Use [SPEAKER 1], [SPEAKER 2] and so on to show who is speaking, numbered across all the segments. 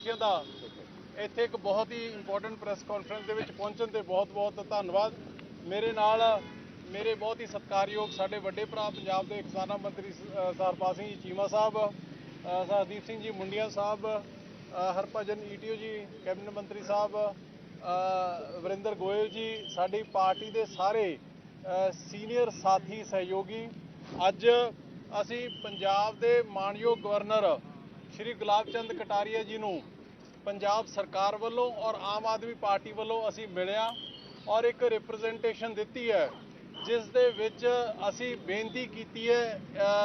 [SPEAKER 1] ਦਾ ਇੱਥੇ ਇੱਕ ਬਹੁਤ ਹੀ ਇੰਪੋਰਟੈਂਟ ਪ੍ਰੈਸ ਕਾਨਫਰੰਸ ਦੇ ਵਿੱਚ ਪਹੁੰਚਣ ਤੇ ਬਹੁਤ-ਬਹੁਤ ਧੰਨਵਾਦ। ਮੇਰੇ ਨਾਲ ਮੇਰੇ ਬਹੁਤ ਹੀ ਸਤਿਕਾਰਯੋਗ ਸਾਡੇ ਵੱਡੇ ਭਰਾ ਪੰਜਾਬ ਦੇ ਖਜ਼ਾਨਾ ਮੰਤਰੀ ਸ- ਸਰਪਾਲ ਸਿੰਘ ਜੀ ਚੀਮਾ ਸਾਹਿਬ ਸਰਦੀਪ ਸਿੰਘ ਜੀ ਮੁੰਡੀਆਂ ਸਾਹਿਬ ਅ, ਹਰਭਜਨ ਈਟੀਓ ਜੀ ਕੈਬਨਿਟ ਮੰਤਰੀ ਸਾਹਿਬ ਵਰਿੰਦਰ ਗੋਇਲ ਜੀ ਸਾਡੀ ਪਾਰਟੀ ਦੇ ਸਾਰੇ ਸੀਨੀਅਰ ਸਾਥੀ ਸਹਿਯੋਗੀ। ਅੱਜ ਅਸੀਂ ਪੰਜਾਬ ਦੇ ਮਾਨਯੋਗ ਗਵਰਨਰ ਸ਼੍ਰੀ ਗੁਲਾਬ ਚੰਦ ਕਟਾਰੀਆ ਜੀ ਨੂੰ ਪੰਜਾਬ ਸਰਕਾਰ ਵੱਲੋਂ ਔਰ ਆਮ ਆਦਮੀ ਪਾਰਟੀ ਵੱਲੋਂ ਅਸੀਂ ਮਿਲਿਆ ਔਰ ਇੱਕ ਰਿਪਰੈਜ਼ੈਂਟੇਸ਼ਨ ਦਿੱਤੀ ਹੈ, ਜਿਸ ਦੇ ਵਿੱਚ ਅਸੀਂ ਬੇਨਤੀ ਕੀਤੀ ਹੈ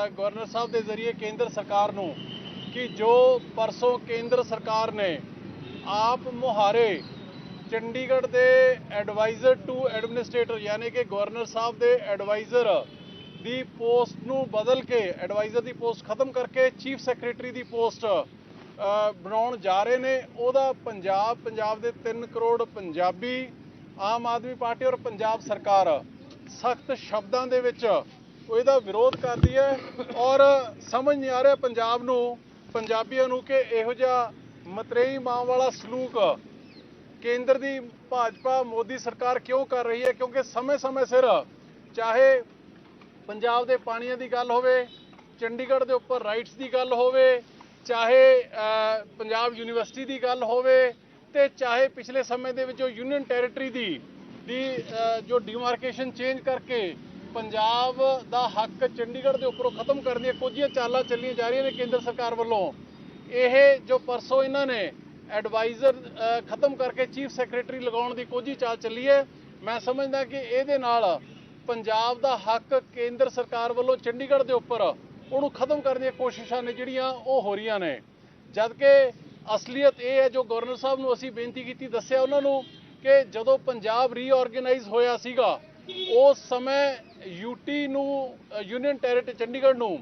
[SPEAKER 1] ਗਵਰਨਰ ਸਾਹਿਬ ਦੇ ਜ਼ਰੀਏ ਕੇਂਦਰ ਸਰਕਾਰ ਨੂੰ ਕਿ ਜੋ ਪਰਸੋਂ ਕੇਂਦਰ ਸਰਕਾਰ ਨੇ ਆਪ ਮੁਹਾਰੇ ਚੰਡੀਗੜ੍ਹ ਦੇ ਐਡਵਾਈਜ਼ਰ ਟੂ ਐਡਮਿਨਿਸਟ੍ਰੇਟਰ ਯਾਨੀ ਕਿ ਗਵਰਨਰ ਸਾਹਿਬ ਦੇ ਐਡਵਾਈਜ਼ਰ ਦੀ ਪੋਸਟ ਨੂੰ ਬਦਲ ਕੇ ਐਡਵਾਈਜ਼ਰ ਦੀ ਪੋਸਟ ਖਤਮ ਕਰਕੇ ਚੀਫ ਸੈਕਟਰੀ ਦੀ ਪੋਸਟ ਬਣਾਉਣ ਜਾ ਰਹੇ ਨੇ। ਉਹਦਾ ਪੰਜਾਬ ਪੰਜਾਬ ਦੇ 3 ਕਰੋੜ ਪੰਜਾਬੀ, ਆਮ ਆਦਮੀ ਪਾਰਟੀ ਔਰ ਪੰਜਾਬ ਸਰਕਾਰ ਸਖਤ ਸ਼ਬਦਾਂ ਦੇ ਵਿੱਚ ਇਹਦਾ ਵਿਰੋਧ ਕਰਦੀ ਹੈ ਔਰ ਸਮਝ ਨਹੀਂ ਆ ਰਿਹਾ ਪੰਜਾਬ ਨੂੰ, ਪੰਜਾਬੀਆਂ ਨੂੰ ਕਿ ਇਹੋ ਜਿਹਾ ਮਤਰੇਈ ਮਾਂ ਵਾਲਾ ਸਲੂਕ ਕੇਂਦਰ ਦੀ ਭਾਜਪਾ, ਮੋਦੀ ਸਰਕਾਰ ਕਿਉਂ ਕਰ ਰਹੀ ਹੈ? ਕਿਉਂਕਿ ਸਮੇਂ-ਸਮੇਂ ਸਿਰ ਚਾਹੇ ਪੰਜਾਬ ਦੇ ਪਾਣੀਆਂ ਦੀ ਗੱਲ ਹੋਵੇ, ਚੰਡੀਗੜ੍ਹ ਦੇ ਉੱਪਰ ਰਾਈਟਸ ਦੀ ਗੱਲ ਹੋਵੇ ਚਾਹੇ ਪੰਜਾਬ ਯੂਨੀਵਰਸਿਟੀ ਦੀ ਗੱਲ ਹੋਵੇ ਤੇ ਚਾਹੇ ਪਿਛਲੇ ਸਮੇਂ ਦੇ ਵਿੱਚ ਜੋ ਯੂਨੀਅਨ ਟੈਰੀਟਰੀ ਦੀ ਦੀ ਜੋ ਡੀਮਾਰਕੇਸ਼ਨ ਚੇਂਜ ਕਰਕੇ ਪੰਜਾਬ ਦਾ ਹੱਕ ਚੰਡੀਗੜ੍ਹ ਦੇ ਉੱਪਰੋਂ ਖਤਮ ਕਰਨ ਦੀਆਂ ਕੁਝੀਆਂ ਚਾਲਾਂ ਚੱਲੀਆਂ ਜਾ ਰਹੀਆਂ ਨੇ ਕੇਂਦਰ ਸਰਕਾਰ ਵੱਲੋਂ। ਇਹ ਜੋ ਪਰਸੋਂ ਇਹਨਾਂ ਨੇ ਐਡਵਾਈਜ਼ਰ ਖਤਮ ਕਰਕੇ ਚੀਫ ਸੈਕਟਰੀ ਲਗਾਉਣ ਦੀ ਕੋਝੀ ਚਾਲ ਚੱਲੀ ਹੈ, ਮੈਂ ਸਮਝਦਾ ਕਿ ਇਹਦੇ ਨਾਲ ਪੰਜਾਬ ਦਾ ਹੱਕ ਕੇਂਦਰ ਸਰਕਾਰ ਵੱਲੋਂ ਚੰਡੀਗੜ੍ਹ ਦੇ ਉੱਪਰ ਉਹਨੂੰ ਖਤਮ ਕਰਨ ਦੀਆਂ ਕੋਸ਼ਿਸ਼ਾਂ ਨੇ ਜਿਹੜੀਆਂ ਉਹ ਹੋ ਰਹੀਆਂ ਨੇ। ਜਦ ਕਿ ਅਸਲੀਅਤ ਇਹ ਹੈ, ਜੋ ਗਵਰਨਰ ਸਾਹਿਬ ਨੂੰ ਅਸੀਂ ਬੇਨਤੀ ਕੀਤੀ, ਦੱਸਿਆ ਉਹਨਾਂ ਨੂੰ ਕਿ ਜਦੋਂ ਪੰਜਾਬ ਰੀਆਰਗੇਨਾਈਜ਼ ਹੋਇਆ ਸੀਗਾ, ਉਸ ਸਮੇਂ ਯੂਟੀ ਨੂੰ ਯੂਨੀਅਨ ਟੈਰੀਟਰੀ ਚੰਡੀਗੜ੍ਹ ਨੂੰ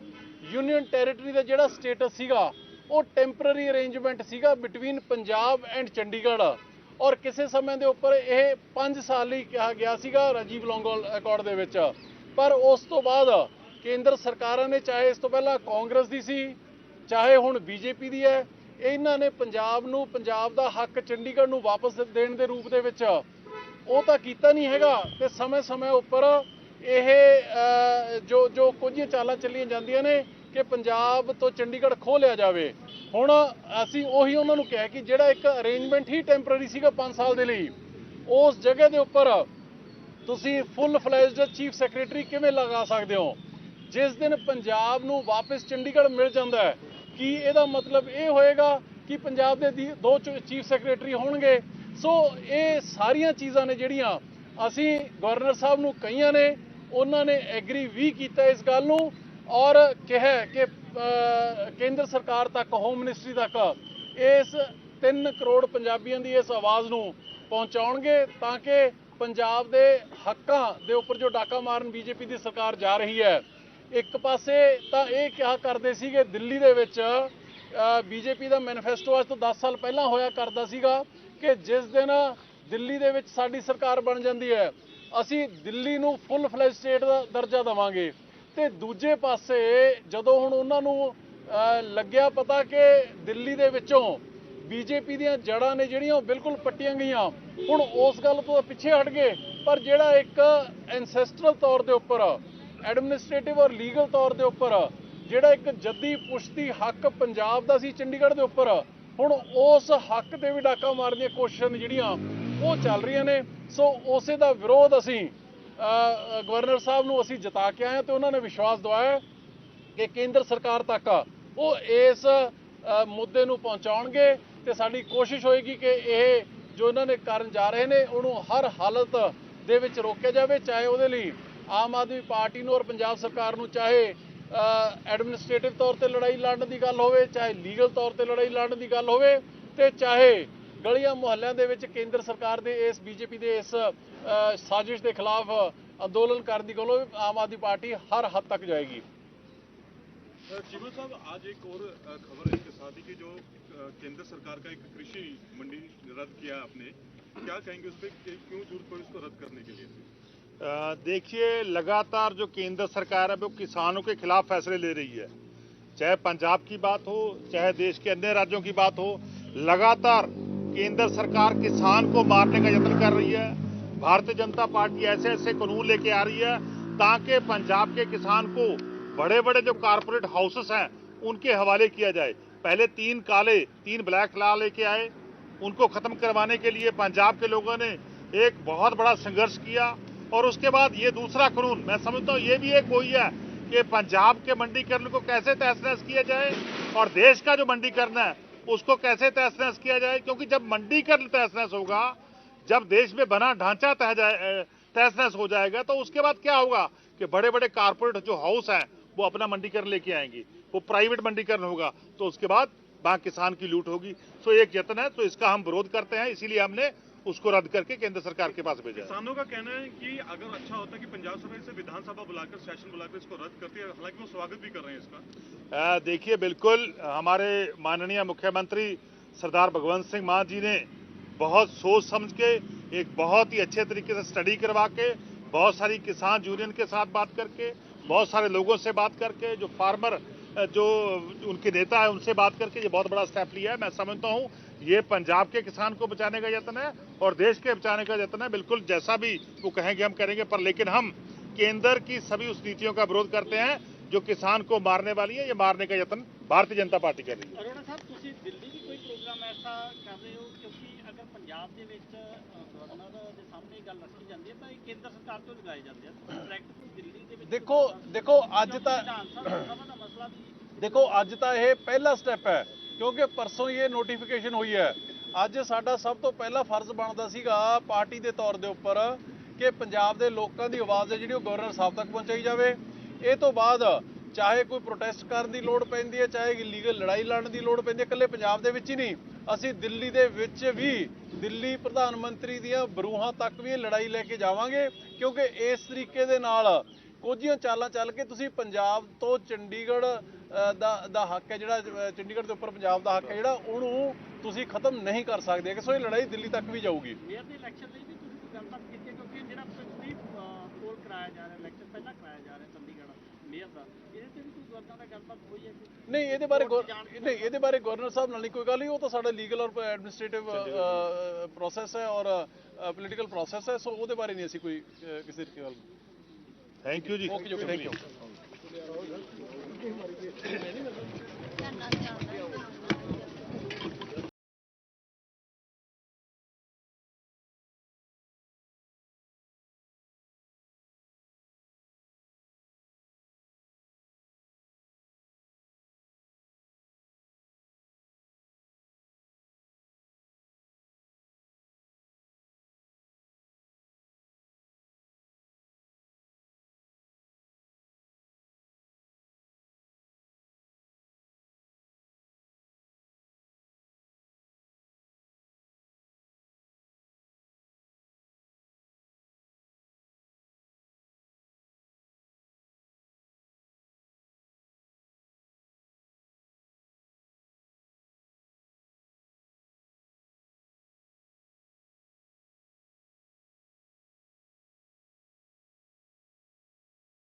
[SPEAKER 1] ਯੂਨੀਅਨ ਟੈਰੀਟਰੀ ਦਾ ਜਿਹੜਾ ਸਟੇਟਸ ਸੀਗਾ, ਉਹ ਟੈਂਪਰੇਰੀ ਅਰੇਂਜਮੈਂਟ ਸੀਗਾ ਬਿਟਵੀਨ ਪੰਜਾਬ ਐਂਡ ਚੰਡੀਗੜ੍ਹ। ਔਰ ਕਿਸੇ ਸਮੇਂ ਦੇ ਉੱਪਰ ਇਹ 5 ਸਾਲ ਲਈ ਕਿਹਾ ਗਿਆ ਸੀਗਾ, ਰਾਜੀਵ ਲੌਂਗੋਲ ਅਕੋਰਡ ਦੇ ਵਿੱਚ। ਪਰ ਉਸ ਤੋਂ ਬਾਅਦ ਕੇਂਦਰ ਸਰਕਾਰਾਂ ਨੇ, ਚਾਹੇ ਇਸ ਤੋਂ ਪਹਿਲਾਂ ਕਾਂਗਰਸ ਦੀ ਸੀ, ਚਾਹੇ ਹੁਣ ਬੀਜੇਪੀ ਦੀ ਹੈ, ਇਹਨਾਂ ਨੇ ਪੰਜਾਬ ਨੂੰ, ਪੰਜਾਬ ਦਾ ਹੱਕ ਚੰਡੀਗੜ੍ਹ ਨੂੰ ਵਾਪਸ ਦੇਣ ਦੇ ਰੂਪ ਦੇ ਵਿੱਚ ਉਹ ਤਾਂ ਕੀਤਾ ਨਹੀਂ ਹੈਗਾ ਤੇ ਸਮੇਂ-ਸਮੇਂ ਉੱਪਰ ਇਹ ਜੋ ਜੋ ਕੁਝੀਆਂ ਚਾਲਾਂ ਚੱਲੀਆਂ ਜਾਂਦੀਆਂ ਨੇ ਕਿ ਪੰਜਾਬ ਤੋਂ ਚੰਡੀਗੜ੍ਹ ਖੋਹ ਲਿਆ ਜਾਵੇ। ਹੁਣ ਅਸੀਂ ਉਹੀ ਉਹਨਾਂ ਨੂੰ ਕਿਹਾ ਕਿ ਜਿਹੜਾ ਇੱਕ ਅਰੇਂਜਮੈਂਟ ਹੀ ਟੈਂਪਰੇਰੀ ਸੀਗਾ 5 ਸਾਲ ਦੇ ਲਈ, ਉਸ ਜਗ੍ਹਾ ਦੇ ਉੱਪਰ ਤੁਸੀਂ ਫੁੱਲ ਫਲੈਜਡ ਚੀਫ ਸੈਕਟਰੀ ਕਿਵੇਂ ਲਗਾ ਸਕਦੇ ਹੋ? ਜਿਸ ਦਿਨ ਪੰਜਾਬ ਨੂੰ ਵਾਪਸ ਚੰਡੀਗੜ੍ਹ ਮਿਲ ਜਾਂਦਾ ਹੈ, ਕੀ ਇਹਦਾ ਮਤਲਬ ਇਹ ਹੋਏਗਾ ਕਿ ਪੰਜਾਬ ਦੇ ਦੀ- ਦੋ ਚੀਫ ਸੈਕਟਰੀ ਹੋਣਗੇ? ਸੋ ਇਹ ਸਾਰੀਆਂ ਚੀਜ਼ਾਂ ਨੇ ਜਿਹੜੀਆਂ ਅਸੀਂ ਗਵਰਨਰ ਸਾਹਿਬ ਨੂੰ ਕਹੀਆਂ ਨੇ, ਉਹਨਾਂ ਨੇ ਐਗਰੀ ਵੀ ਕੀਤਾ ਇਸ ਗੱਲ ਨੂੰ ਔਰ ਕਿਹਾ ਕਿ ਕੇਂਦਰ ਸਰਕਾਰ ਤੱਕ ਹੋਮ ਮਿਨਿਸਟਰੀ ਤੱਕ ਇਸ 3 ਕਰੋੜ ਪੰਜਾਬੀਆਂ ਦੀ ਇਸ ਆਵਾਜ਼ ਨੂੰ ਪਹੁੰਚਾਉਣਗੇ ਤਾਂ ਕਿ ਪੰਜਾਬ ਦੇ ਹੱਕਾਂ ਦੇ ਉੱਪਰ ਜੋ ਡਾਕਾ ਮਾਰਨ ਬੀਜੇਪੀ ਦੀ ਸਰਕਾਰ ਜਾ ਰਹੀ ਹੈ ਇੱਕ ਪਾਸੇ ਤਾਂ ਇਹ ਕਿਹਾ ਕਰਦੇ ਸੀਗੇ, ਦਿੱਲੀ ਦੇ ਵਿੱਚ ਬੀਜੇਪੀ ਦਾ ਮੈਨੀਫੈਸਟੋ ਅੱਜ ਤੋਂ 10 ਸਾਲ ਪਹਿਲਾਂ ਹੋਇਆ ਕਰਦਾ ਸੀਗਾ ਕਿ ਜਿਸ ਦਿਨ ਦਿੱਲੀ ਦੇ ਵਿੱਚ ਸਾਡੀ ਸਰਕਾਰ ਬਣ ਜਾਂਦੀ ਹੈ, ਅਸੀਂ ਦਿੱਲੀ ਨੂੰ ਫੁੱਲ ਫਲੈਜ ਸਟੇਟ ਦਾ ਦਰਜਾ ਦੇਵਾਂਗੇ। ਤੇ ਦੂਜੇ ਪਾਸੇ ਜਦੋਂ ਹੁਣ ਉਹਨਾਂ ਨੂੰ ਲੱਗਿਆ ਪਤਾ ਕਿ ਦਿੱਲੀ ਦੇ ਵਿੱਚੋਂ ਬੀਜੇਪੀ ਦੀਆਂ ਜੜਾਂ ਨੇ ਜਿਹੜੀਆਂ ਉਹ ਬਿਲਕੁਲ ਪੱਟੀਆਂ ਗਈਆਂ, ਹੁਣ ਉਸ ਗੱਲ ਤੋਂ ਪਿੱਛੇ ਹਟ ਗਏ, ਪਰ ਜਿਹੜਾ ਇੱਕ ਐਨਸੈਸਟਰਲ ਤੌਰ ਦੇ ਉੱਪਰ ਐਡਮਿਨਿਸਟ੍ਰੇਟਿਵ ਔਰ ਲੀਗਲ ਤੌਰ ਦੇ ਉੱਪਰ, ਜਿਹੜਾ ਇੱਕ ਜੱਦੀ ਪੁਸ਼ਤੀ ਹੱਕ ਪੰਜਾਬ ਦਾ ਸੀ ਚੰਡੀਗੜ੍ਹ ਦੇ ਉੱਪਰ, ਹੁਣ ਉਸ ਹੱਕ ਤੇ ਵੀ ਡਾਕਾ ਮਾਰਨ ਦੀਆਂ ਕੋਸ਼ਿਸ਼ਾਂ ਨੇ ਜਿਹੜੀਆਂ, ਉਹ ਚੱਲ ਰਹੀਆਂ ਨੇ। ਸੋ ਉਸੇ ਦਾ ਵਿਰੋਧ ਅਸੀਂ ਗਵਰਨਰ ਸਾਹਿਬ ਨੂੰ ਅਸੀਂ ਜਤਾ ਕੇ ਆਏ ਹਾਂ ਤੇ ਉਹਨਾਂ ਨੇ ਵਿਸ਼ਵਾਸ ਦਵਾਇਆ ਕਿ ਕੇਂਦਰ ਸਰਕਾਰ ਤੱਕ ਉਹ ਇਸ ਮੁੱਦੇ ਨੂੰ ਪਹੁੰਚਾਉਣਗੇ ਤੇ ਸਾਡੀ ਕੋਸ਼ਿਸ਼ ਹੋਏਗੀ ਕਿ ਇਹ ਜੋ ਇਹਨਾਂ ਨੇ ਕਰਨ ਜਾ ਰਹੇ ਨੇ, ਉਹਨੂੰ ਹਰ ਹਾਲਤ ਦੇ ਵਿੱਚ ਰੋਕਿਆ ਜਾਵੇ, ਚਾਹੇ ਉਹਦੇ ਲਈ ਆਮ ਆਦਮੀ ਪਾਰਟੀ ਨੂੰ ਔਰ ਪੰਜਾਬ ਸਰਕਾਰ ਨੂੰ ਚਾਹੇ ਐਡਮਿਨਿਸਟ੍ਰੇਟਿਵ ਤੌਰ ਤੇ ਲੜਾਈ ਲੜਨ ਦੀ ਗੱਲ ਹੋਵੇ ਚਾਹੇ ਲੀਗਲ ਤੌਰ ਤੇ ਲੜਾਈ ਲੜਨ ਦੀ ਗੱਲ ਹੋਵੇ ਤੇ ਚਾਹੇ ਗਲੀਆਂ ਮੁਹੱਲਿਆਂ ਦੇ ਵਿੱਚ ਕੇਂਦਰ ਸਰਕਾਰ ਦੇ ਇਸ ਬੀਜੇਪੀ ਦੇ ਇਸ ਅ, ਸਾਜ਼ਿਸ਼ ਦੇ ਖਿਲਾਫ ਅੰਦੋਲਨ ਕਰਨ ਦੀ ਗੱਲ ਹੋਵੇ ਆਮ ਆਦਮੀ ਪਾਰਟੀ ਹਰ ਹੱਦ ਤੱਕ ਜਾਏਗੀ
[SPEAKER 2] जीवन साहब आज एक और अ, खबर है इसके साथ ही कि जो अ, केंद्र सरकार का एक कृषि मंडी रद्द किया आपने क्या कहेंगे उस पर कि क्यों जरूरत पड़ी उसको रद्द करने के लिए
[SPEAKER 3] अ, देखिए, लगातार जो केंद्र सरकार है, वो किसानों के खिलाफ फैसले ले रही है। चाहे पंजाब की बात हो, चाहे देश के अन्य राज्यों की बात हो, लगातार केंद्र सरकार किसान को मारने का यत्न कर रही है। भारतीय जनता पार्टी ऐसे ऐसे कानून लेके आ रही है, ताकि पंजाब के किसान को बड़े बड़े जो कारपोरेट हाउसेस हैं, उनके हवाले किया जाए। पहले तीन काले, तीन ब्लैक ला लेके आए। उनको खत्म करवाने के लिए पंजाब के लोगों ने एक बहुत बड़ा संघर्ष किया। और उसके बाद ये दूसरा कानून, मैं समझता हूँ ये भी एक वही है कि पंजाब के मंडीकरण को कैसे तहस नहस किया जाए और देश का जो मंडीकरण है, उसको कैसे तहस नहस किया जाए, क्योंकि जब मंडीकरण तहस नहस होगा, जब देश में बना ढांचा तह जाए तहस नहस हो जाएगा तो उसके बाद क्या होगा कि बड़े बड़े कारपोरेट जो हाउस हैं, वो अपना मंडीकरण लेके आएँगे, वो प्राइवेट मंडीकरण होगा तो उसके बाद वहाँ किसान की लूट होगी। तो एक यत्न है तो इसका हम विरोध करते हैं, इसीलिए हमने उसको रद्द करके केंद्र सरकार के पास भेजा
[SPEAKER 2] किसानों का कहना है कि अगर अच्छा होता कि पंजाब सरकार इसे विधानसभा बुलाकर सेशन बुलाकर इसको रद्द करती है हालाँकि वो स्वागत भी कर रहे हैं इसका।
[SPEAKER 3] देखिए बिल्कुल हमारे माननीय मुख्यमंत्री सरदार भगवंत सिंह मान जी ने बहुत सोच समझ के एक बहुत ही अच्छे तरीके से स्टडी करवा के बहुत सारी किसान यूनियन के साथ बात करके बहुत सारे लोगों से बात करके जो फार्मर जो उनके नेता है उनसे बात करके ये बहुत बड़ा स्टेप लिया है। मैं समझता हूँ ये पंजाब के किसान को बचाने का यत्न है और देश के बचाने का यत्न है बिल्कुल जैसा भी वो कहेंगे हम करेंगे पर लेकिन हम केंद्र की सभी उस नीतियों का विरोध करते हैं जो किसान को मारने वाली है ये मारने का यत्न भारतीय जनता पार्टी कर रही है
[SPEAKER 4] ਅਰੋੜਾ ਸਾਹਿਬ ਤੁਸੀਂ ਦਿੱਲੀ ਵੀ ਕੋਈ ਪ੍ਰੋਗਰਾਮ ਐਸਾ ਕਰ ਰਹੇ ਹੋ ਕਿਉਂਕਿ ਅਗਰ ਪੰਜਾਬ ਦੇ ਵਿੱਚ ਅ, ਗਵਰਨਰ ਦੇ ਸਾਹਮਣੇ ਇਹ ਗੱਲ ਰੱਖੀ ਜਾਂਦੀ ਹੈ ਤਾਂ ਇਹ ਕੇਂਦਰ ਸਰਕਾਰ ਤੋਂ ਲਗਾਏ ਜਾਂਦੇ ਆ ਡਾਇਰੈਕਟ ਦਿੱਲੀ ਦੇ ਵਿੱਚ
[SPEAKER 1] ਦੇਖੋ ਦੇਖੋ ਅੱਜ ਤਾਂ
[SPEAKER 4] ਵਿਧਾਨ ਸਭਾ ਸਭਾ ਦਾ ਮਸਲਾ ਵੀ
[SPEAKER 1] ਦੇਖੋ ਅੱਜ ਤਾਂ ਇਹ ਪਹਿਲਾ ਸਟੈਪ ਹੈ ਕਿਉਂਕਿ ਪਰਸੋਂ ਹੀ ਇਹ ਨੋਟੀਫਿਕੇਸ਼ਨ ਹੋਈ ਹੈ। ਅੱਜ ਸਾਡਾ ਸਭ ਤੋਂ ਪਹਿਲਾ ਫਰਜ਼ ਬਣਦਾ ਸੀਗਾ ਪਾਰਟੀ ਦੇ ਤੌਰ ਦੇ ਉੱਪਰ ਕਿ ਪੰਜਾਬ ਦੇ ਲੋਕਾਂ ਦੀ ਆਵਾਜ਼ ਹੈ ਜਿਹੜੀ ਉਹ ਗਵਰਨਰ ਸਾਹਿਬ ਤੱਕ ਪਹੁੰਚਾਈ ਜਾਵੇ। ਇਹ ਤੋਂ ਬਾਅਦ ਚਾਹੇ ਕੋਈ ਪ੍ਰੋਟੈਸਟ ਕਰਨ ਦੀ ਲੋੜ ਪੈਂਦੀ ਹੈ, ਚਾਹੇ ਇਲੀਗਲ ਲੜਾਈ ਲੜਨ ਦੀ ਲੋੜ ਪੈਂਦੀ ਹੈ, ਇਕੱਲੇ ਪੰਜਾਬ ਦੇ ਵਿੱਚ ਹੀ ਨਹੀਂ। ਅਸੀਂ ਦਿੱਲੀ ਦੇ ਵਿੱਚ ਵੀ ਦਿੱਲੀ ਪ੍ਰਧਾਨ ਮੰਤਰੀ ਦੀਆਂ ਬਰੂਹਾਂ ਤੱਕ ਵੀ ਇਹ ਲੜਾਈ ਲੈ ਕੇ ਜਾਵਾਂਗੇ, ਕਿਉਂਕਿ ਇਸ ਤਰੀਕੇ ਦੇ ਨਾਲ ਕੁਝੀਆਂ ਚਾਲਾਂ ਚੱਲ ਕੇ ਤੁਸੀਂ ਪੰਜਾਬ ਤੋਂ ਚੰਡੀਗੜ੍ਹ ਦਾ ਦਾ ਹੱਕ ਹੈ ਜਿਹੜਾ ਚੰਡੀਗੜ੍ਹ ਦੇ ਉੱਪਰ ਪੰਜਾਬ ਦਾ ਹੱਕ ਹੈ ਜਿਹੜਾ ਉਹਨੂੰ ਤੁਸੀਂ ਖਤਮ ਨਹੀਂ ਕਰ ਸਕਦੇ ਕਿ ਸੋ ਇਹ ਲੜਾਈ ਦਿੱਲੀ ਤੱਕ ਵੀ ਜਾਊਗੀ। ਨਹੀਂ ਇਹਦੇ ਬਾਰੇ ਨਹੀਂ ਇਹਦੇ ਬਾਰੇ ਗਵਰਨਰ ਸਾਹਿਬ ਨਾਲ ਨਹੀਂ ਕੋਈ ਗੱਲ ਨਹੀਂ ਉਹ ਤਾਂ ਸਾਡਾ ਲੀਗਲ ਔਰ ਐਡਮਿਨਿਸਟ੍ਰੇਟਿਵ ਪ੍ਰੋਸੈਸ ਹੈ ਔਰ ਪੋਲੀਟੀਕਲ ਪ੍ਰੋਸੈਸ ਹੈ। ਸੋ ਉਹਦੇ ਬਾਰੇ ਨਹੀਂ ਅਸੀਂ ਕੋਈ ਕਿਸੇ
[SPEAKER 3] ਦੀ ਗੱਲ ਥੈਂਕ
[SPEAKER 1] ਯੂ ਜੀ। ਥੈਂਕ ਯੂ ਧੰਨਵਾਦ